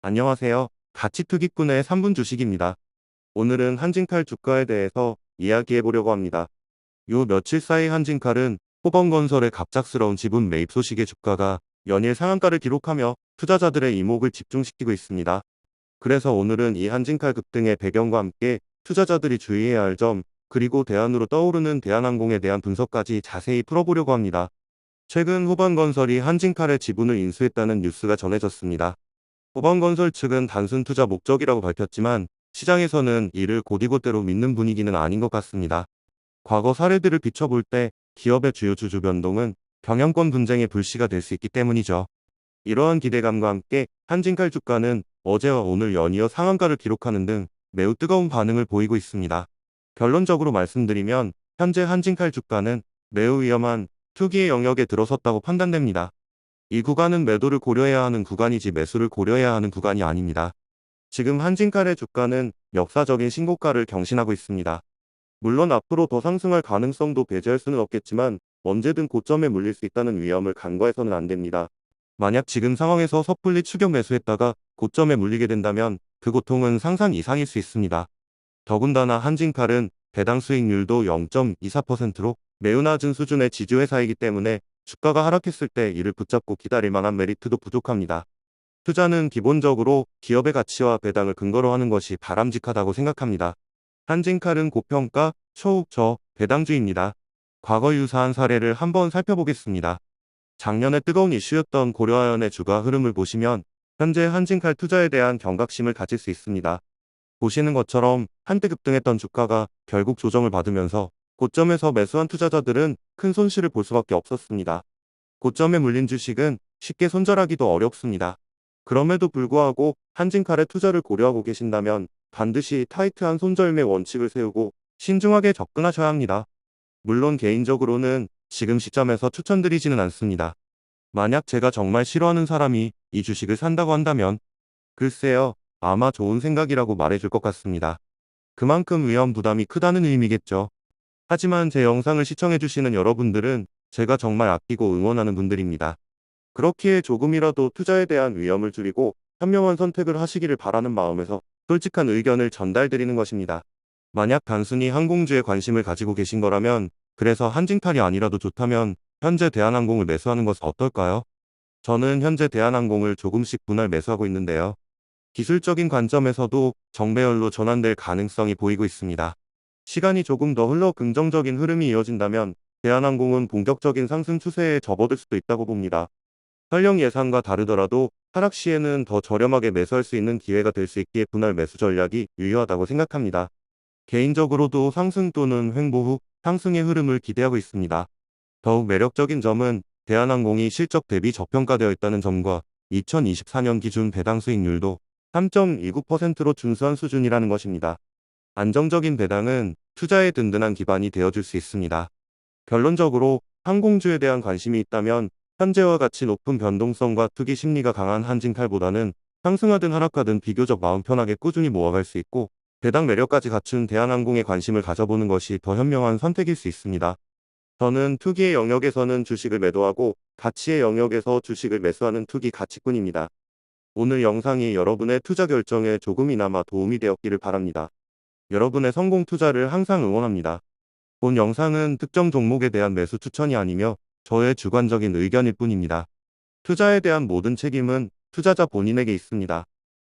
안녕하세요. 가치투기꾼의 3분 주식입니다. 오늘은 한진칼 주가에 대해서 이야기해 보려고 합니다. 요 며칠 사이 한진칼은 호번건설의 갑작스러운 지분 매입 소식의 주가가 연일 상한가를 기록하며 투자자들의 이목을 집중시키고 있습니다. 그래서 오늘은 이 한진칼 급등의 배경과 함께 투자자들이 주의해야 할 점, 그리고 대안으로 떠오르는 대한항공에 대한 분석까지 자세히 풀어보려고 합니다. 최근 호반건설이 한진칼의 지분을 인수했다는 뉴스가 전해졌습니다. 호반건설 측은 단순 투자 목적이라고 밝혔지만 시장에서는 이를 곧이곧대로 믿는 분위기는 아닌 것 같습니다. 과거 사례들을 비춰볼 때 기업의 주요 주주 변동은 경영권 분쟁의 불씨가 될 수 있기 때문이죠. 이러한 기대감과 함께 한진칼 주가는 어제와 오늘 연이어 상한가를 기록하는 등 매우 뜨거운 반응을 보이고 있습니다. 결론적으로 말씀드리면 현재 한진칼 주가는 매우 위험한 투기의 영역에 들어섰다고 판단됩니다. 이 구간은 매도를 고려해야 하는 구간이지 매수를 고려해야 하는 구간이 아닙니다. 지금 한진칼의 주가는 역사적인 신고가를 경신하고 있습니다. 물론 앞으로 더 상승할 가능성도 배제할 수는 없겠지만 언제든 고점에 물릴 수 있다는 위험을 간과해서는 안 됩니다. 만약 지금 상황에서 섣불리 추격 매수했다가 고점에 물리게 된다면 그 고통은 상상 이상일 수 있습니다. 더군다나 한진칼은 배당 수익률도 0.24%로 매우 낮은 수준의 지주회사이기 때문에 주가가 하락했을 때 이를 붙잡고 기다릴 만한 메리트도 부족합니다. 투자는 기본적으로 기업의 가치와 배당을 근거로 하는 것이 바람직하다고 생각합니다. 한진칼은 고평가, 초저, 배당주입니다. 과거 유사한 사례를 한번 살펴보겠습니다. 작년에 뜨거운 이슈였던 고려아연의 주가 흐름을 보시면 현재 한진칼 투자에 대한 경각심을 가질 수 있습니다. 보시는 것처럼 한때 급등했던 주가가 결국 조정을 받으면서 고점에서 매수한 투자자들은 큰 손실을 볼 수밖에 없었습니다. 고점에 물린 주식은 쉽게 손절하기도 어렵습니다. 그럼에도 불구하고 한진칼에 투자를 고려하고 계신다면 반드시 타이트한 손절매 원칙을 세우고 신중하게 접근하셔야 합니다. 물론 개인적으로는 지금 시점에서 추천드리지는 않습니다. 만약 제가 정말 싫어하는 사람이 이 주식을 산다고 한다면 글쎄요, 아마 좋은 생각이라고 말해줄 것 같습니다. 그만큼 위험 부담이 크다는 의미겠죠. 하지만 제 영상을 시청해주시는 여러분들은 제가 정말 아끼고 응원하는 분들입니다. 그렇기에 조금이라도 투자에 대한 위험을 줄이고 현명한 선택을 하시기를 바라는 마음에서 솔직한 의견을 전달드리는 것입니다. 만약 단순히 항공주에 관심을 가지고 계신 거라면 그래서 한진칼이 아니라도 좋다면 현재 대한항공을 매수하는 것은 어떨까요? 저는 현재 대한항공을 조금씩 분할 매수하고 있는데요. 기술적인 관점에서도 정배열로 전환될 가능성이 보이고 있습니다. 시간이 조금 더 흘러 긍정적인 흐름이 이어진다면 대한항공은 본격적인 상승 추세에 접어들 수도 있다고 봅니다. 설령 예상과 다르더라도 하락 시에는 더 저렴하게 매수할 수 있는 기회가 될 수 있기에 분할 매수 전략이 유효하다고 생각합니다. 개인적으로도 상승 또는 횡보 후 상승의 흐름을 기대하고 있습니다. 더욱 매력적인 점은 대한항공이 실적 대비 저평가되어 있다는 점과 2024년 기준 배당 수익률도 3.29%로 준수한 수준이라는 것입니다. 안정적인 배당은 투자의 든든한 기반이 되어줄 수 있습니다. 결론적으로 항공주에 대한 관심이 있다면 현재와 같이 높은 변동성과 투기 심리가 강한 한진칼보다는 상승하든 하락하든 비교적 마음 편하게 꾸준히 모아갈 수 있고 배당 매력까지 갖춘 대한항공에 관심을 가져보는 것이 더 현명한 선택일 수 있습니다. 저는 투기의 영역에서는 주식을 매도하고 가치의 영역에서 주식을 매수하는 투기 가치꾼입니다. 오늘 영상이 여러분의 투자 결정에 조금이나마 도움이 되었기를 바랍니다. 여러분의 성공 투자를 항상 응원합니다. 본 영상은 특정 종목에 대한 매수 추천이 아니며 저의 주관적인 의견일 뿐입니다. 투자에 대한 모든 책임은 투자자 본인에게 있습니다.